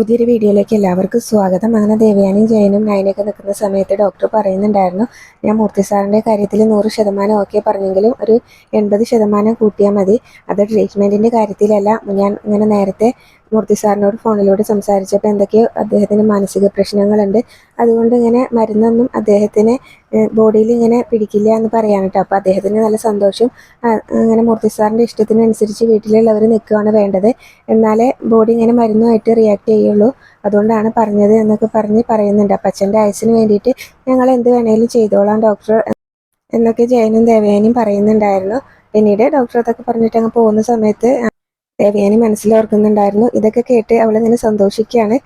പുതിയൊരു വീഡിയോയിലേക്ക് എല്ലാവർക്കും സ്വാഗതം. അങ്ങനെ ദേവയാനിയും ജയനും നയനൊക്കെ നിൽക്കുന്ന സമയത്ത് ഡോക്ടർ പറയുന്നുണ്ടായിരുന്നു ഞാൻ മൂർത്തി സാറിന്റെ കാര്യത്തിൽ നൂറ് ശതമാനം ഓക്കെ പറഞ്ഞെങ്കിലും ഒരു എൺപത് ശതമാനം കൂട്ടിയാൽ മതി. അത് ട്രീറ്റ്മെന്റിന്റെ കാര്യത്തിലല്ല. ഞാൻ ഇങ്ങനെ നേരത്തെ മൂർത്തി സാറിനോട് ഫോണിലൂടെ സംസാരിച്ചപ്പോൾ എന്തൊക്കെയോ അദ്ദേഹത്തിന് മാനസിക പ്രശ്നങ്ങളുണ്ട്. അതുകൊണ്ട് ഇങ്ങനെ മരുന്നൊന്നും അദ്ദേഹത്തിന് ബോഡിയിൽ ഇങ്ങനെ പിടിക്കില്ല എന്ന് പറയാൻ കേട്ടോ. അപ്പോൾ അദ്ദേഹത്തിന് നല്ല സന്തോഷം. അങ്ങനെ മൂർത്തി സാറിന്റെ ഇഷ്ടത്തിനനുസരിച്ച് വീട്ടിലുള്ളവർ നിൽക്കുകയാണ് വേണ്ടത്. എന്നാലേ ബോഡി ഇങ്ങനെ മരുന്നുമായിട്ട് റിയാക്ട് ചെയ്യുള്ളൂ. അതുകൊണ്ടാണ് പറഞ്ഞത് എന്നൊക്കെ പറഞ്ഞ് പറയുന്നുണ്ട്. അപ്പം അച്ഛന്റെ ആയുസിന് വേണ്ടിയിട്ട് ഞങ്ങൾ എന്ത് വേണേലും ചെയ്തോളാം ഡോക്ടർ എന്നൊക്കെ ജയനും ദേവേനും പറയുന്നുണ്ടായിരുന്നു. പിന്നീട് ഡോക്ടർ അതൊക്കെ പറഞ്ഞിട്ട് അങ്ങ് പോകുന്ന സമയത്ത് ദേവയാനി മനസ്സിലോർക്കുന്നുണ്ടായിരുന്നു. ഇതൊക്കെ കേട്ട് അവളിങ്ങനെ സന്തോഷിക്കുകയാണ്.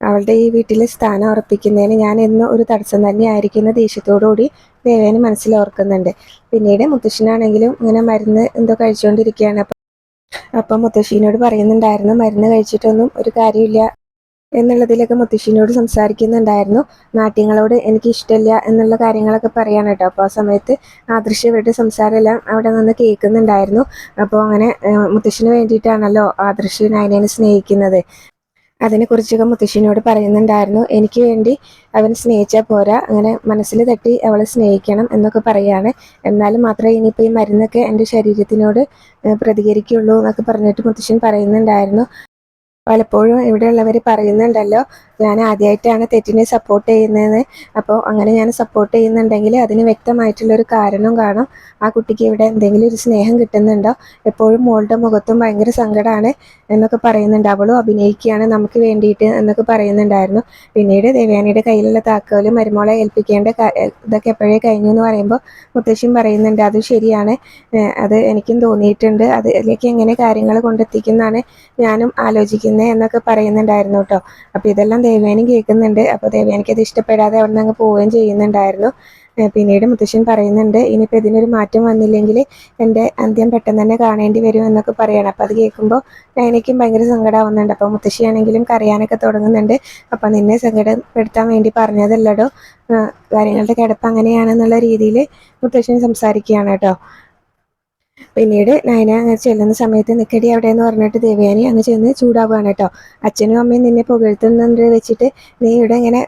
അവളുടെ ഈ വീട്ടിലെ സ്ഥാനം ഉറപ്പിക്കുന്നതിന് ഞാൻ എന്നും ഒരു തടസ്സം തന്നെയായിരിക്കുന്ന ദേഷ്യത്തോടുകൂടി ദേവേനെ മനസ്സിലോർക്കുന്നുണ്ട്. പിന്നീട് മുത്തശ്ശനാണെങ്കിലും ഇങ്ങനെ മരുന്ന് എന്തോ കഴിച്ചുകൊണ്ടിരിക്കുകയാണ്. അപ്പം അപ്പം മുത്തശ്ശീനോട് പറയുന്നുണ്ടായിരുന്നു മരുന്ന് കഴിച്ചിട്ടൊന്നും ഒരു കാര്യമില്ല എന്നുള്ളതിലൊക്കെ മുത്തശ്ശിനോട് സംസാരിക്കുന്നുണ്ടായിരുന്നു. നാട്യങ്ങളോട് എനിക്ക് ഇഷ്ടമില്ല എന്നുള്ള കാര്യങ്ങളൊക്കെ പറയാൻ കേട്ടോ അപ്പോൾ ആ സമയത്ത് ആദർശ് സംസാരമെല്ലാം അവിടെ നിന്ന് കേൾക്കുന്നുണ്ടായിരുന്നു. അപ്പോൾ അങ്ങനെ മുത്തശ്ശിന് വേണ്ടിയിട്ടാണല്ലോ ആദർശ് നയനേനെ സ്നേഹിക്കുന്നത്. അതിനെക്കുറിച്ചൊക്കെ മുത്തശ്ശിനോട് പറയുന്നുണ്ടായിരുന്നു. എനിക്ക് വേണ്ടി അവൻ സ്നേഹിച്ചാൽ പോരാ. അങ്ങനെ മനസ്സിൽ തട്ടി അവളെ സ്നേഹിക്കണം എന്നൊക്കെ പറയാണ്. എന്നാലും മാത്രമേ ഇനിയിപ്പോൾ ഈ മരുന്നൊക്കെ എന്റെ ശരീരത്തിനോട് പ്രതികരിക്കുള്ളൂ എന്നൊക്കെ പറഞ്ഞിട്ട് മുത്തശ്ശൻ പറയുന്നുണ്ടായിരുന്നു. പലപ്പോഴും ഇവിടെയുള്ളവർ പറയുന്നുണ്ടല്ലോ ഞാൻ ആദ്യമായിട്ടാണ് തെറ്റിനെ സപ്പോർട്ട് ചെയ്യുന്നത് അപ്പോൾ അങ്ങനെ ഞാൻ സപ്പോർട്ട് ചെയ്യുന്നുണ്ടെങ്കിൽ അതിന് വ്യക്തമായിട്ടുള്ളൊരു കാരണം കാണും. ആ കുട്ടിക്ക് ഇവിടെ എന്തെങ്കിലും ഒരു സ്നേഹം കിട്ടുന്നുണ്ടോ? എപ്പോഴും മോളുടെ മുഖത്തും ഭയങ്കര സങ്കടമാണ് എന്നൊക്കെ പറയുന്നുണ്ട്. അവളും അഭിനയിക്കുകയാണ് നമുക്ക് വേണ്ടിയിട്ട് എന്നൊക്കെ പറയുന്നുണ്ടായിരുന്നു. പിന്നീട് ദേവയാനിയുടെ കയ്യിലുള്ള താക്കോലും മരുമോളെ ഏൽപ്പിക്കേണ്ട ഇതൊക്കെ എപ്പോഴേ കഴിഞ്ഞു എന്ന് പറയുമ്പോൾ മുത്തശ്ശിയും പറയുന്നുണ്ട് അത് ശരിയാണ്. അത് എനിക്കും തോന്നിയിട്ടുണ്ട്. അതിലേക്ക് എങ്ങനെ കാര്യങ്ങൾ കൊണ്ടെത്തിക്കുന്നതാണ് ഞാനും ആലോചിക്കുന്നത് എന്നൊക്കെ പറയുന്നുണ്ടായിരുന്നു കേട്ടോ. അപ്പോൾ ഇതെല്ലാം ദേവയാനി കേൾക്കുന്നുണ്ട്. അപ്പോൾ ദേവയാനിക്ക് അത് ഇഷ്ടപ്പെടാതെ അവിടെ നിന്ന് അങ്ങ് പോവുകയും ചെയ്യുന്നുണ്ടായിരുന്നു. പിന്നീട് മുത്തശ്ശൻ പറയുന്നുണ്ട് ഇനിയിപ്പോൾ ഇതിനൊരു മാറ്റം വന്നില്ലെങ്കിൽ എന്റെ അന്ത്യം പെട്ടെന്ന് തന്നെ കാണേണ്ടി വരും എന്നൊക്കെ പറയണം. അപ്പോൾ അത് കേൾക്കുമ്പോൾ നയനയ്ക്കും ഭയങ്കര സങ്കടമാവുന്നുണ്ട് അപ്പോൾ മുത്തശ്ശിയാണെങ്കിലും കരയാനൊക്കെ തുടങ്ങുന്നുണ്ട്. അപ്പോൾ നിന്നെ സങ്കടപ്പെടുത്താൻ വേണ്ടി പറഞ്ഞതല്ലടോ. കാര്യങ്ങളുടെ കിടപ്പ് അങ്ങനെയാണെന്നുള്ള രീതിയിൽ മുത്തശ്ശൻ സംസാരിക്കുകയാണ് കേട്ടോ. പിന്നീട് നയന അങ്ങനെ ചെല്ലുന്ന സമയത്ത് നിക്കടി അവിടെ എന്ന് പറഞ്ഞിട്ട് ദേവയാനി അങ്ങ് ചെന്ന് ചൂടാവുകയാണ് കേട്ടോ അച്ഛനും അമ്മയും നിന്നെ പുകഴ്ത്തുന്നുണ്ട് വെച്ചിട്ട് നീ ഇവിടെ ഇങ്ങനെ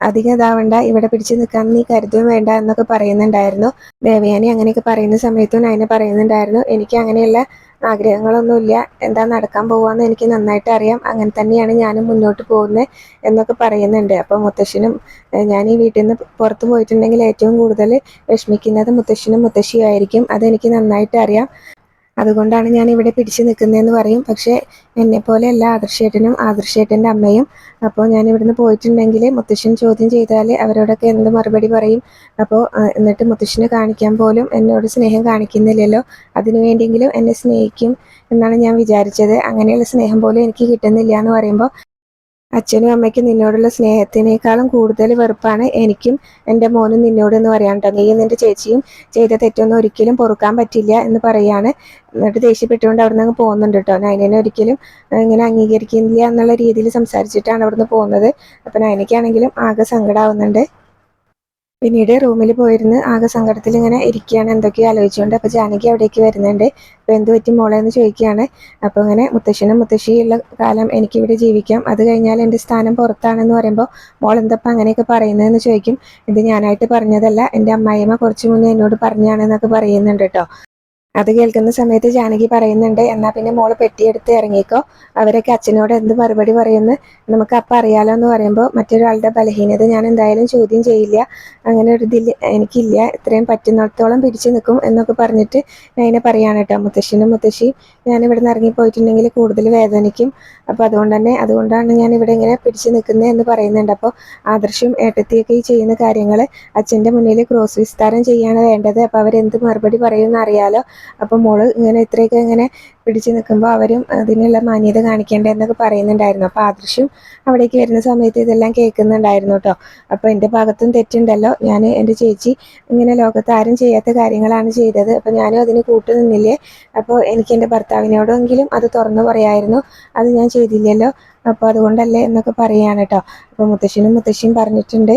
അധികം ഇതാവണ്ട ഇവിടെ പിടിച്ചു നിൽക്കാൻ നീ കരുതും വേണ്ട എന്നൊക്കെ പറയുന്നുണ്ടായിരുന്നു. ദേവയാനി അങ്ങനെയൊക്കെ പറയുന്ന സമയത്തും നയന പറയുന്നുണ്ടായിരുന്നു എനിക്ക് അങ്ങനെയുള്ള ആഗ്രഹങ്ങളൊന്നുമില്ല. എന്താ നടക്കാൻ പോവാന്ന് എനിക്ക് നന്നായിട്ട് അറിയാം. അങ്ങനെ തന്നെയാണ് ഞാനും മുന്നോട്ട് പോകുന്നത് എന്നൊക്കെ പറയുന്നുണ്ട്. അപ്പോൾ മുത്തശ്ശനും ഞാൻ ഈ വീട്ടിൽ നിന്ന് പുറത്തു പോയിട്ടുണ്ടെങ്കിൽ ഏറ്റവും കൂടുതൽ വിഷമിക്കുന്നത് മുത്തശ്ശനും മുത്തശ്ശിയായിരിക്കും. അതെനിക്ക് നന്നായിട്ട് അറിയാം. അതുകൊണ്ടാണ് ഞാൻ ഇവിടെ പിടിച്ചു നിൽക്കുന്നതെന്ന് പറയും. പക്ഷേ എന്നെപ്പോലെയല്ല ആദർശേട്ടനും ആദർശേട്ടന്റെ അമ്മയും. അപ്പോൾ ഞാൻ ഇവിടുന്ന് പോയിട്ടുണ്ടെങ്കിൽ മുത്തശ്ശൻ ചോദ്യം ചെയ്താൽ അവരോടൊക്കെ എന്ത് മറുപടി പറയും? അപ്പോൾ എന്നിട്ട് മുത്തശ്ശനെ കാണിക്കാൻ പോലും എന്നോട് സ്നേഹം കാണിക്കുന്നില്ലല്ലോ. അതിനു വേണ്ടിയെങ്കിലും എന്നെ സ്നേഹിക്കും എന്നാണ് ഞാൻ വിചാരിച്ചത്. അങ്ങനെയുള്ള സ്നേഹം പോലും എനിക്ക് കിട്ടുന്നില്ല എന്ന് പറയുമ്പോൾ അച്ഛനും അമ്മയ്ക്കും നിന്നോടുള്ള സ്നേഹത്തിനേക്കാളും കൂടുതൽ വെറുപ്പാണ് എനിക്കും എന്റെ മോനും നിന്നോട് എന്ന് പറയാൻ കേട്ടോ നീയും നിന്റെ ചേച്ചിയും ചെയ്ത തെറ്റൊന്നും ഒരിക്കലും പൊറുക്കാൻ പറ്റില്ല എന്ന് പറയാണ്. എന്നിട്ട് ദേഷ്യപ്പെട്ടുകൊണ്ട് അവിടെ നിന്ന് പോകുന്നുണ്ട് കേട്ടോ. നയനെ ഒരിക്കലും ഇങ്ങനെ അംഗീകരിക്കുന്നില്ല എന്നുള്ള രീതിയിൽ സംസാരിച്ചിട്ടാണ് അവിടെ നിന്ന് പോകുന്നത്. അപ്പം നയനയ്ക്കാണെങ്കിലും ആകെ സങ്കടമാവുന്നുണ്ട് പിന്നീട് റൂമിൽ പോയിരുന്ന് ആകെ സങ്കടത്തിൽ ഇങ്ങനെ ഇരിക്കുകയാണ്. എന്തൊക്കെയോ ആലോചിച്ചുകൊണ്ട് അപ്പോൾ ജാനകി അവിടേക്ക് വരുന്നുണ്ട്. അപ്പോൾ എന്ത് പറ്റി മോളെ എന്ന് ചോദിക്കുകയാണ്. അപ്പോൾ അങ്ങനെ മുത്തശ്ശനും മുത്തശ്ശിയുള്ള കാലം എനിക്കിവിടെ ജീവിക്കാം. അത് കഴിഞ്ഞാൽ എന്റെ സ്ഥാനം പുറത്താണെന്ന് പറയുമ്പോൾ മോൾ എന്തപ്പം അങ്ങനെയൊക്കെ പറയുന്നതെന്ന് ചോദിക്കും. ഇത് ഞാനായിട്ട് പറഞ്ഞതല്ല എന്റെ അമ്മായിയമ്മ കുറച്ച് മുന്നേ എന്നോട് പറഞ്ഞാണെന്നൊക്കെ പറയുന്നുണ്ട് കേട്ടോ. അത് കേൾക്കുന്ന സമയത്ത് ജാനകി പറയുന്നുണ്ട് എന്നാ പിന്നെ മോൾ പെട്ടിയെടുത്ത് ഇറങ്ങിക്കോ. അവരൊക്കെ അച്ഛനോട് എന്ത് മറുപടി പറയുന്നു? നമുക്ക് അപ്പം അറിയാലോ എന്ന് പറയുമ്പോൾ മറ്റൊരാളുടെ ബലഹീനത ഞാൻ എന്തായാലും ചോദ്യം ചെയ്യില്ല. അങ്ങനെ ഒരു ഇതിൽ എനിക്കില്ല. ഇത്രയും പറ്റുന്നിടത്തോളം പിടിച്ചു നിൽക്കും എന്നൊക്കെ പറഞ്ഞിട്ട് ഞാൻ പറയാണ് കേട്ടോ. മുത്തശ്ശിനും മുത്തശ്ശി ഞാൻ ഇവിടെ നിന്ന് ഇറങ്ങിപ്പോയിട്ടുണ്ടെങ്കിൽ കൂടുതൽ വേദനിക്കും. അപ്പോൾ അതുകൊണ്ട് തന്നെ അതുകൊണ്ടാണ് ഞാൻ ഇവിടെ ഇങ്ങനെ പിടിച്ചു നിൽക്കുന്നത് എന്ന് പറയുന്നുണ്ട്. അപ്പോൾ ആദർശം ഏട്ടത്തിയൊക്കെ ഈ ചെയ്യുന്ന കാര്യങ്ങൾ അച്ഛന്റെ മുന്നിൽ ക്രോസ് വിസ്താരം ചെയ്യാണ് വേണ്ടത്. അപ്പോൾ അവരെന്ത് മറുപടി പറയുമെന്ന് അറിയാലോ. അപ്പോൾ മോൾ ഇങ്ങനെ ഇത്രയൊക്കെ ഇങ്ങനെ പിടിച്ചു നിൽക്കുമ്പോൾ അവരും അതിനുള്ള മാന്യത കാണിക്കേണ്ട എന്നൊക്കെ പറയുന്നുണ്ടായിരുന്നു. അപ്പോൾ ആദർശും അവിടേക്ക് വരുന്ന സമയത്ത് ഇതെല്ലാം കേൾക്കുന്നുണ്ടായിരുന്നു കേട്ടോ അപ്പോൾ എന്റെ ഭാഗത്തും തെറ്റുണ്ടല്ലോ. ഞാൻ എന്റെ ചേച്ചി ഇങ്ങനെ ലോകത്ത് ആരും ചെയ്യാത്ത കാര്യങ്ങളാണ് ചെയ്തത്. അപ്പോൾ ഞാനും അതിന് കൂട്ടു നിന്നില്ലേ? അപ്പോൾ എനിക്ക് എന്റെ ഭർത്താവിനോടെങ്കിലും അത് തുറന്നു പറയായിരുന്നു. അത് ഞാൻ ചെയ്തില്ലല്ലോ. അപ്പോൾ അതുകൊണ്ടല്ലേ എന്നൊക്കെ പറയുകയാണ് കേട്ടോ അപ്പോൾ മുത്തശ്ശനും മുത്തശ്ശിയും പറഞ്ഞിട്ടുണ്ട്.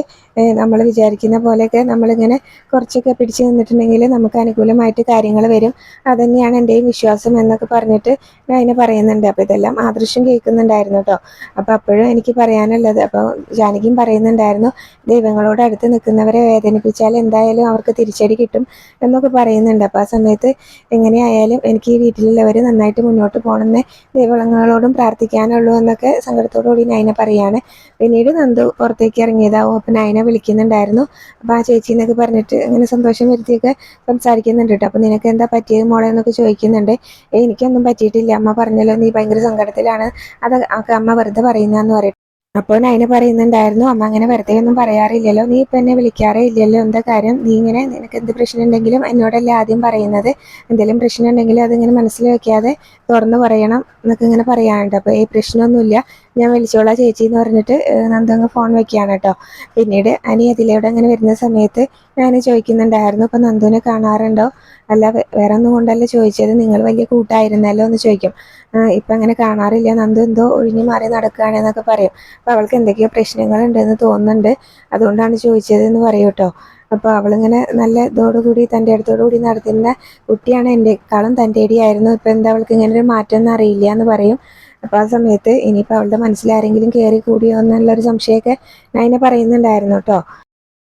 നമ്മൾ വിചാരിക്കുന്ന പോലെയൊക്കെ നമ്മളിങ്ങനെ കുറച്ചൊക്കെ പിടിച്ചു നിന്നിട്ടുണ്ടെങ്കിൽ നമുക്ക് അനുകൂലമായിട്ട് കാര്യങ്ങൾ വരും. അതുതന്നെയാണ് എന്റെയും വിശ്വാസം എന്നൊക്കെ പറഞ്ഞിട്ട് ഞാൻ അതിനെ പറയുന്നുണ്ട്. അപ്പോൾ ഇതെല്ലാം ആദൃശ്യം കേൾക്കുന്നുണ്ടായിരുന്നു കേട്ടോ. അപ്പോൾ അപ്പോഴും എനിക്ക് പറയാനുള്ളത് അപ്പോൾ ജാനകിയും പറയുന്നുണ്ടായിരുന്നു ദൈവങ്ങളോട് അടുത്ത് നിൽക്കുന്നവരെ വേദനിപ്പിച്ചാൽ എന്തായാലും അവർക്ക് തിരിച്ചടി കിട്ടും എന്നൊക്കെ പറയുന്നുണ്ട്. അപ്പോൾ ആ സമയത്ത് എങ്ങനെയായാലും എനിക്ക് ഈ വീട്ടിലുള്ളവർ നന്നായിട്ട് മുന്നോട്ട് പോകണമെന്ന് ദൈവങ്ങളോടും പ്രാർത്ഥിക്കാനുള്ളൂ എന്നൊക്കെ സങ്കടത്തോടുകൂടി കൂടി നയന പറയാണ്. പിന്നീട് നന്ദു പുറത്തേക്ക് ഇറങ്ങിയതാവും. അപ്പം നൈന വിളിക്കുന്നുണ്ടായിരുന്നു. അപ്പോൾ ആ ചേച്ചി എന്നൊക്കെ പറഞ്ഞിട്ട് അങ്ങനെ സന്തോഷം വരുത്തിയൊക്കെ സംസാരിക്കുന്നുണ്ട് കേട്ടോ. അപ്പം നിനക്ക് എന്താ പറ്റിയത് മോളെ എന്നൊക്കെ ചോദിക്കുന്നുണ്ട്. "ഏയ് എനിക്കൊന്നും പറ്റിയിട്ടില്ല. അമ്മ പറഞ്ഞല്ലോ നീ ഭയങ്കര സങ്കടത്തിലാണ്. അത് അമ്മ വെറുതെ പറയുന്നതെന്ന് പറയും അപ്പോൾ നയന പറയുന്നുണ്ടായിരുന്നു അമ്മ അങ്ങനെ വെറുതെ ഒന്നും പറയാറില്ലല്ലോ. നീ ഇപ്പം എന്നെ വിളിക്കാറേ ഇല്ലല്ലോ. എന്താ കാര്യം? നീ ഇങ്ങനെ നിനക്ക് എന്ത് പ്രശ്നം ഉണ്ടെങ്കിലും എന്നോടല്ലേ ആദ്യം പറയുന്നത്. എന്തെങ്കിലും പ്രശ്നം ഉണ്ടെങ്കിലും അതിങ്ങനെ മനസ്സിൽ വെക്കാതെ തുറന്നു പറയണം എന്നൊക്കെ ഇങ്ങനെ പറയാനുണ്ട്. അപ്പോൾ ഈ പ്രശ്നമൊന്നുമില്ല. ഞാൻ വിളിച്ചോളാം ചേച്ചി എന്ന് പറഞ്ഞിട്ട് നന്ദങ്ങ് ഫോൺ വെക്കുകയാണ് കേട്ടോ. പിന്നീട് അനി അതിലൂടെ അങ്ങനെ വരുന്ന സമയത്ത് ഞാൻ ചോദിക്കുന്നുണ്ടായിരുന്നു ഇപ്പം നന്ദുവിനെ കാണാറുണ്ടോ? അല്ല വേറെ ഒന്നും കൊണ്ടല്ല ചോദിച്ചത് നിങ്ങൾ വലിയ കൂട്ടായിരുന്നല്ലോ? എന്ന് ചോദിക്കും. "ആ, ഇപ്പം അങ്ങനെ കാണാറില്ല. നന്ദു എന്തോ ഒഴിഞ്ഞു മാറി നടക്കുകയാണ് എന്നൊക്കെ പറയും. അപ്പോൾ അവൾക്ക് എന്തൊക്കെയോ പ്രശ്നങ്ങളുണ്ടെന്ന് തോന്നുന്നുണ്ട്. അതുകൊണ്ടാണ് ചോദിച്ചത് എന്ന് പറയും കേട്ടോ. അപ്പോൾ അവളിങ്ങനെ നല്ല ഇതോടുകൂടി തന്റെ അടുത്തോടു കൂടി നടത്തുന്ന കുട്ടിയാണ് എന്റെക്കാളും തന്റെ ഇടിയായിരുന്നു ഇപ്പം എന്താ അവൾക്ക് ഇങ്ങനെ ഒരു മാറ്റം എന്ന് അറിയില്ല എന്ന് പറയും. അപ്പോൾ ആ സമയത്ത് ഇനിയിപ്പോൾ അവളുടെ മനസ്സിൽ ആരെങ്കിലും കയറി കൂടിയോ എന്നുള്ളൊരു സംശയമൊക്കെ നയന പറയുന്നുണ്ടായിരുന്നു കേട്ടോ.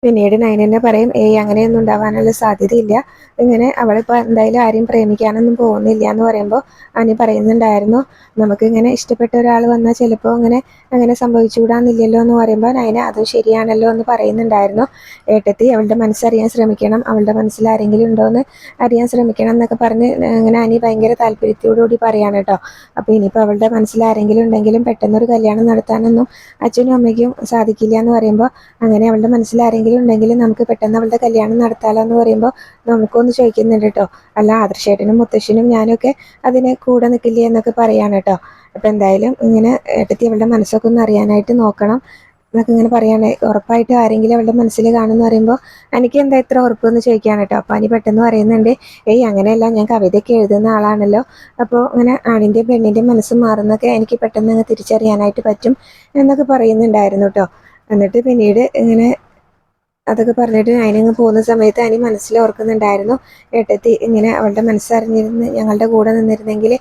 പിന്നീട് നയനെന്നെ പറയും ഏയ് അങ്ങനെയൊന്നും ഉണ്ടാവാനുള്ള സാധ്യതയില്ല. ഇങ്ങനെ അവളിപ്പോൾ എന്തായാലും ആരെയും പ്രേമിക്കാനൊന്നും പോകുന്നില്ല എന്ന് പറയുമ്പോൾ അനി പറയുന്നുണ്ടായിരുന്നു നമുക്ക് ഇങ്ങനെ ഇഷ്ടപ്പെട്ട ഒരാൾ വന്നാൽ ചിലപ്പോൾ അങ്ങനെ അങ്ങനെ സംഭവിച്ചുകൂടാന്നില്ലല്ലോ എന്ന് പറയുമ്പോൾ നയന അത് ശരിയാണല്ലോ എന്ന് പറയുന്നുണ്ടായിരുന്നു. ഏട്ടത്തി അവളുടെ മനസ്സറിയാൻ ശ്രമിക്കണം. അവളുടെ മനസ്സിൽ ആരെങ്കിലും ഉണ്ടോ എന്ന് അറിയാൻ ശ്രമിക്കണം എന്നൊക്കെ പറഞ്ഞ് അങ്ങനെ അനി ഭയങ്കര താല്പര്യത്തോടുകൂടി പറയാണ് കേട്ടോ. അപ്പോൾ ഇനിയിപ്പോൾ അവളുടെ മനസ്സിൽ ആരെങ്കിലും ഉണ്ടെങ്കിലും പെട്ടെന്നൊരു കല്യാണം നടത്താനൊന്നും അച്ഛനും അമ്മയ്ക്കും സാധിക്കില്ല എന്ന് പറയുമ്പോൾ അങ്ങനെ അവളുടെ മനസ്സിൽ ആരെങ്കിലും ഉണ്ടെങ്കിൽ നമുക്ക് പെട്ടെന്ന് അവളുടെ കല്യാണം നടത്താലോ എന്ന് പറയുമ്പോൾ നമുക്കൊന്ന് ചോദിക്കുന്നുണ്ട് കേട്ടോ അല്ല ആദർശേട്ടനും മുത്തശ്ശനും ഞാനൊക്കെ അതിനെ കൂടെ നിൽക്കില്ലേ എന്നൊക്കെ പറയാണ് കേട്ടോ അപ്പം എന്തായാലും ഇങ്ങനെ ഏട്ടത്തി അവളുടെ മനസ്സൊക്കെ ഒന്ന് അറിയാനായിട്ട് നോക്കണം എന്നൊക്കെ ഇങ്ങനെ പറയാണ്. ഉറപ്പായിട്ട് ആരെങ്കിലും അവളുടെ മനസ്സിൽ കാണുമെന്ന് പറയുമ്പോൾ എനിക്ക് എന്താ ഇത്ര ഉറപ്പെന്ന് ചോദിക്കുകയാണ് കേട്ടോ അപ്പോൾ അനി പെട്ടെന്ന് പറയുന്നുണ്ട് ഏയ് അങ്ങനെയല്ല ഞാൻ കവിതയൊക്കെ എഴുതുന്ന ആളാണല്ലോ. അപ്പോൾ അങ്ങനെ ആണിന്റെയും പെണ്ണിന്റെയും മനസ്സ് മാറുന്നൊക്കെ എനിക്ക് പെട്ടെന്ന് തിരിച്ചറിയാനായിട്ട് പറ്റും എന്നൊക്കെ പറയുന്നുണ്ടായിരുന്നു കേട്ടോ എന്നിട്ട് പിന്നീട് ഇങ്ങനെ അതൊക്കെ പറഞ്ഞിട്ട് അതിനങ്ങ് പോകുന്ന സമയത്ത് അനി മനസ്സിൽ ഓർക്കുന്നുണ്ടായിരുന്നു ഏട്ടത്തി ഇങ്ങനെ അവളുടെ മനസ്സറിഞ്ഞിരുന്ന് ഞങ്ങളുടെ കൂടെ നിന്നിരുന്നെങ്കിൽ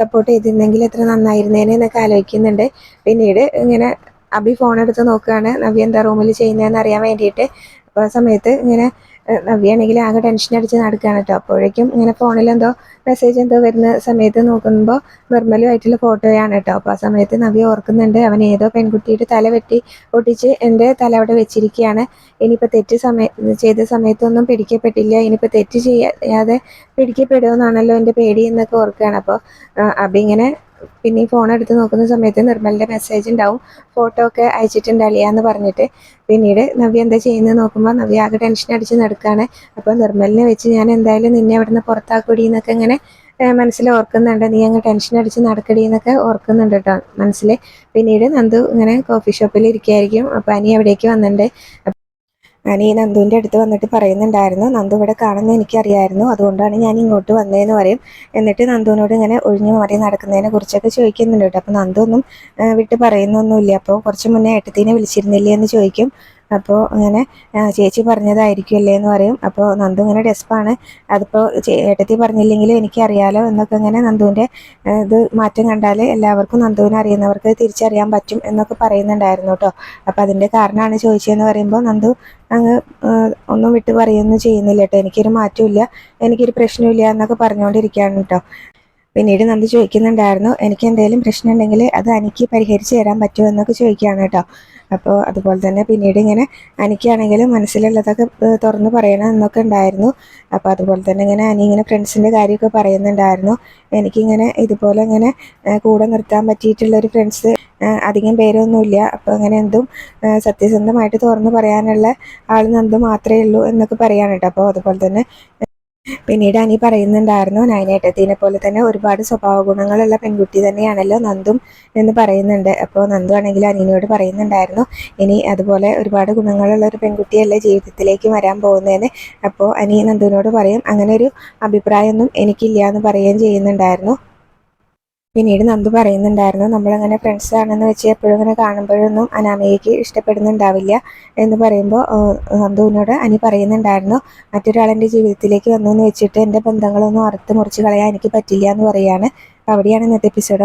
സപ്പോർട്ട് ചെയ്തിരുന്നെങ്കിൽ എത്ര നന്നായിരുന്നേനെ എന്നൊക്കെ ആലോചിക്കുന്നുണ്ട്. പിന്നീട് ഇങ്ങനെ അബി ഫോൺ എടുത്ത് നോക്കുകയാണ് നവ്യ എന്താ റൂമിൽ ചെയ്യുന്നതെന്ന് അറിയാൻ വേണ്ടിയിട്ട്. അപ്പോൾ ആ സമയത്ത് ഇങ്ങനെ നവ്യാണെങ്കിൽ ആകെ ടെൻഷൻ അടിച്ച് നടക്കുകയാണ് കേട്ടോ അപ്പോഴേക്കും ഇങ്ങനെ ഫോണിൽ എന്തോ മെസ്സേജ് എന്തോ വരുന്ന സമയത്ത് നോക്കുമ്പോൾ നിർമ്മലുമായിട്ടുള്ള ഫോട്ടോയാണ് കേട്ടോ അപ്പോൾ ആ സമയത്ത് നവ്യ ഓർക്കുന്നുണ്ട് അവൻ ഏതോ പെൺകുട്ടിയുടെ തല വെട്ടി ഒട്ടിച്ച് എന്റെ തല അവിടെ വെച്ചിരിക്കുകയാണ് ഇനിയിപ്പോൾ തെറ്റ് സമയ ചെയ്ത സമയത്തൊന്നും പിടിക്കപ്പെട്ടില്ല. ഇനിയിപ്പോൾ തെറ്റ് ചെയ്യാതെ പിടിക്കപ്പെടുമെന്നാണല്ലോ എന്റെ പേടി എന്നൊക്കെ ഓർക്കുകയാണ്. അപ്പോൾ അപ്പം ഇങ്ങനെ പിന്നെ ഈ ഫോൺ എടുത്ത് നോക്കുന്ന സമയത്ത് നിർമ്മലിന്റെ മെസ്സേജ് ഉണ്ടാവും. ഫോട്ടോ ഒക്കെ അയച്ചിട്ടുണ്ട് അളിയാന്ന് പറഞ്ഞിട്ട്. പിന്നീട് നവ്യ എന്താ ചെയ്യുന്നത് നോക്കുമ്പോൾ നവ്യ ആകെ ടെൻഷൻ അടിച്ച് നടക്കുകയാണ് അപ്പോൾ നിർമ്മലിനെ വെച്ച് ഞാൻ എന്തായാലും നിന്നെ അവിടുന്ന് പുറത്താക്കൂടി എന്നൊക്കെ ഇങ്ങനെ മനസ്സിൽ ഓർക്കുന്നുണ്ട്. നീ അങ്ങ് ടെൻഷൻ അടിച്ച് നടക്കടി എന്നൊക്കെ ഓർക്കുന്നുണ്ട് കേട്ടോ മനസ്സിൽ. പിന്നീട് നന്ദു ഇങ്ങനെ കോഫി ഷോപ്പിൽ ഇരിക്കുകയായിരിക്കും അപ്പോൾ അനി അവിടേക്ക് വന്നിട്ടുണ്ട് അനി നന്ദുവിന്റെ അടുത്ത് വന്നിട്ട് പറയുന്നുണ്ടായിരുന്നു. നന്ദു ഇവിടെ കാണുന്ന എനിക്കറിയായിരുന്നു. അതുകൊണ്ടാണ് ഞാൻ ഇങ്ങോട്ട് വന്നതെന്ന് പറയും. എന്നിട്ട് നന്ദുവിനോട് ഇങ്ങനെ ഒഴിഞ്ഞു മാറി നടക്കുന്നതിനെ കുറിച്ചൊക്കെ ചോദിക്കുന്നുണ്ട് കേട്ടോ. അപ്പോൾ നന്ദു ഒന്നും വിട്ട് പറയുന്നൊന്നുമില്ല. അപ്പോൾ കുറച്ച് മുന്നേ ഏട്ടത്തിനെ വിളിച്ചിരുന്നില്ലേ എന്ന് ചോദിക്കും. അപ്പോൾ അങ്ങനെ ചേച്ചി ചേച്ചി പറഞ്ഞതായിരിക്കുമല്ലേ എന്ന് പറയും. അപ്പോൾ നന്ദു ഇങ്ങനെ ഡെസ്പാണ്. അതിപ്പോൾ ഏട്ടത്തി പറഞ്ഞില്ലെങ്കിലും എനിക്കറിയാലോ എന്നൊക്കെ ഇങ്ങനെ നന്ദുവിന്റെ ഇത് മാറ്റം കണ്ടാൽ എല്ലാവർക്കും നന്ദുവിനെ അറിയുന്നവർക്ക് തിരിച്ചറിയാൻ പറ്റും എന്നൊക്കെ പറയുന്നുണ്ടായിരുന്നു കേട്ടോ. അപ്പോൾ അതിന്റെ കാരണമാണ് ചോദിച്ചതെന്ന് പറയുമ്പോൾ നന്ദു അങ്ങ് ഒന്നും വിട്ട് പറയുകയൊന്നും ചെയ്യുന്നില്ല കേട്ടോ. എനിക്കൊരു മാറ്റമില്ല എനിക്കൊരു പ്രശ്നമില്ല എന്നൊക്കെ പറഞ്ഞുകൊണ്ടിരിക്കുകയാണ് കേട്ടോ. പിന്നീട് നന്ദി ചോദിക്കുന്നുണ്ടായിരുന്നു. എനിക്ക് എന്തെങ്കിലും പ്രശ്നം ഉണ്ടെങ്കിൽ അത് എനിക്ക് പരിഹരിച്ച് തരാൻ പറ്റുമോ എന്നൊക്കെ ചോദിക്കുകയാണ് കേട്ടോ. അപ്പോൾ അതുപോലെ തന്നെ പിന്നീട് ഇങ്ങനെ അനിക്കാണെങ്കിലും മനസ്സിലുള്ളതൊക്കെ തുറന്ന് പറയണം എന്നൊക്കെ ഉണ്ടായിരുന്നു. അപ്പോൾ അതുപോലെ തന്നെ ഇങ്ങനെ അനി ഇങ്ങനെ ഫ്രണ്ട്സിന്റെ കാര്യമൊക്കെ പറയുന്നുണ്ടായിരുന്നു. എനിക്കിങ്ങനെ ഇതുപോലെ ഇങ്ങനെ കൂടെ നിർത്താൻ പറ്റിയിട്ടുള്ളൊരു ഫ്രണ്ട്സ് അധികം പേരൊന്നുമില്ല. അപ്പോൾ അങ്ങനെ എന്തും സത്യസന്ധമായിട്ട് തുറന്ന് പറയാനുള്ള ആൾ നന്ദു മാത്രമേ ഉള്ളൂ എന്നൊക്കെ പറയാണ് കേട്ടോ. അപ്പോൾ അതുപോലെ തന്നെ പിന്നീട് അനി പറയുന്നുണ്ടായിരുന്നു നയനേട്ടത്തിനെ പോലെ തന്നെ ഒരുപാട് സ്വഭാവ ഗുണങ്ങളുള്ള പെൺകുട്ടി തന്നെയാണല്ലോ നന്ദും എന്ന് പറയുന്നുണ്ട്. അപ്പോൾ നന്ദു ആണെങ്കിൽ അനിയനോട് പറയുന്നുണ്ടായിരുന്നു ഇനി അതുപോലെ ഒരുപാട് ഗുണങ്ങളുള്ള ഒരു പെൺകുട്ടിയല്ലേ ജീവിതത്തിലേക്ക് വരാൻ പോകുന്നതെന്ന് അപ്പോൾ അനി നന്ദുവിനോട് പറയും അങ്ങനെ ഒരു അഭിപ്രായമൊന്നും എനിക്കില്ല എന്ന് പറയുകയും ചെയ്യുന്നുണ്ടായിരുന്നു. പിന്നീട് നന്ദു പറയുന്നുണ്ടായിരുന്നു നമ്മളങ്ങനെ ഫ്രണ്ട്സ് ആണെന്ന് വെച്ച് എപ്പോഴും ഇങ്ങനെ കാണുമ്പോഴൊന്നും അനാമികയ്ക്ക് ഇഷ്ടപ്പെടുന്നുണ്ടാവില്ല എന്ന് പറയുമ്പോൾ നന്ദുവിനോട് അനി പറയുന്നുണ്ടായിരുന്നു മറ്റൊരാളെന്റെ ജീവിതത്തിലേക്ക് വന്നു എന്ന് വെച്ചിട്ട് എന്റെ ബന്ധങ്ങളൊന്നും അറുത്ത് മുറിച്ച് കളയാൻ എനിക്ക് പറ്റില്ല എന്ന് അപ്പോൾ അവിടെയാണ് ഇന്നത്തെ എപ്പിസോഡ്